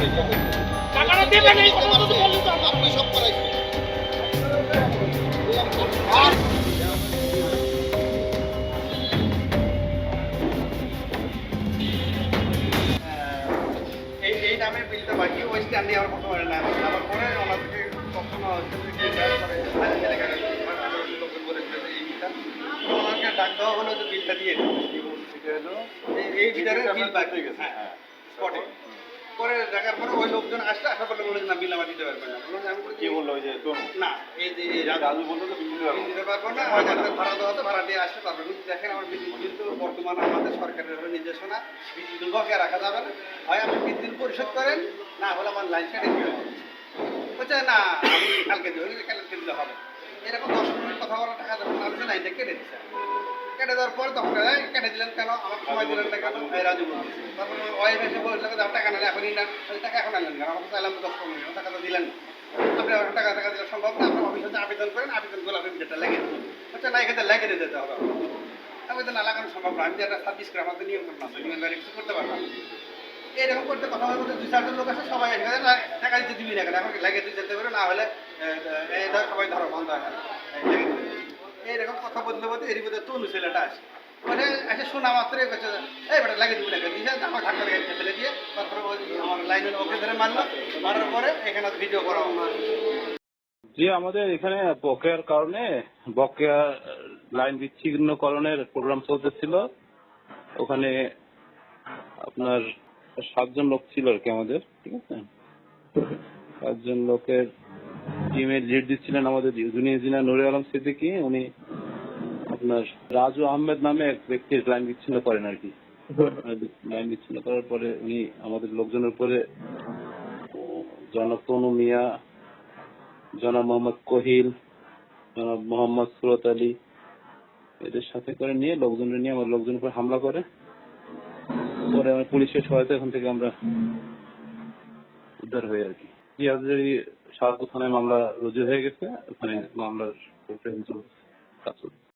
এই কথা তো বলুন তো। আপনি সব করাইছেন এই এই নামের বিলটা বাকি ওই স্ট্যান্ডে আমার পরে ওনাদেরকে কখনো এই ওনাকে ডাক দেওয়া হলো যে বিলটা দিয়ে। এই- এই ভিতরে বিল বাকি। হ্যাঁ স্পটে পরে দেখার পরে ওই লোকজন আসলে আসার পরে বলে না বিল আমার দিতে পারবে না বললাম যে আমি কি বলল ওই যে না এই যে রাজু। বলল তো বিল দিতে পারব না। দিতে না আমার একটা ভাড়া দেওয়া তো ভাড়া দিয়ে আসতে পারব কিন্তু দেখেন আমার বিদ্যুৎ কিন্তু বর্তমানে আমাদের সরকারের হলো নির্দেশনা বিদ্যুৎ বকেয়া রাখা যাবে না। হয় আপনি বিদ্যুৎ পরিশোধ করেন না হলে আমার লাইন কেটে দিতে হবে বলছে না আমি কালকে বলছি, কালকে দিলে হবে। এরকম দশ মিনিট কথা বলা টাকা দেবো না আমি লাইনটা কেটে দিচ্ছে কেটে দেওয়ার পরে তখন কেটে দিলেন কেন আমার সময় দিলেন না কেন রাজু তারপরে ওয়াইফ এসে যে "আপনার টাকা নেন এখনই নেন টাকা এখন আনলেন কেন আমাকে চাইলাম দশ পনেরো টাকা তো দিলেন না আপনি টাকা টাকা দিলে সম্ভব না আপনার অফিসে আবেদন করেন আবেদন করলে আপনি ডেটা লেগে আচ্ছা না এখানে লেগে দিতে হবে আমি তো না লাগানো সম্ভব না আমি তো একটা সার্ভিস করে আমাদের নিয়ম করতে হবে নিয়ম কিছু করতে পারব না এরকম করতে কথা বলতে দুই চারজন লোক আছে সবাই এসে না, টাকা দিতে দিবি না কেন আমাকে লেগে দিতে যেতে পারে না হলে সবাই ধরো বন্ধ হয় না। এইরকম কথা বলতে বলতে এর ভিতরে তনু ছেলেটা আসে। মানে এসে শোনা মাত্রই করছে এই বেটা, লাগিয়ে দিবি কেন দিছে আমার ধাক্কা লেগে ফেলে দিয়ে তারপরে আমার লাইনের ওকে ধরে মারলো। মারার পরে এখানে ভিডিও করা আমার জি, আমাদের এখানে বকেয়ার কারণে, বকেয়া লাইন বিচ্ছিন্নকরণের প্রোগ্রাম চলতেছিল। ওখানে আপনার সাতজন লোক ছিল আর কি আমাদের, ঠিক আছে? সাতজন লোকের টিমের লিড দিচ্ছিলেন আমাদের জুনিয়র ইঞ্জিনিয়ার নুরে আলম সিদ্দিকী। উনি আপনার রাজু আহমেদ নামে এক ব্যক্তির লাইন বিচ্ছিন্ন করেন আর কি। লাইন বিচ্ছিন্ন করার পরে উনি আমাদের লোকজনের উপরে জনক তনু মিয়া, জনাব মোহাম্মদ কহিল, জনাব মোহাম্মদ সুরত আলী এদের সাথে করে নিয়ে লোকজনরা নিয়ে আমার লোকজনের উপর হামলা করে। পরে আমার পুলিশের সহায়তা এখান থেকে আমরা উদ্ধার হয়ে আর কি। পিয়াজেরই সাহায্য থানায় মামলা রুজু হয়ে গেছে। ওখানে মামলার কাজ চলছে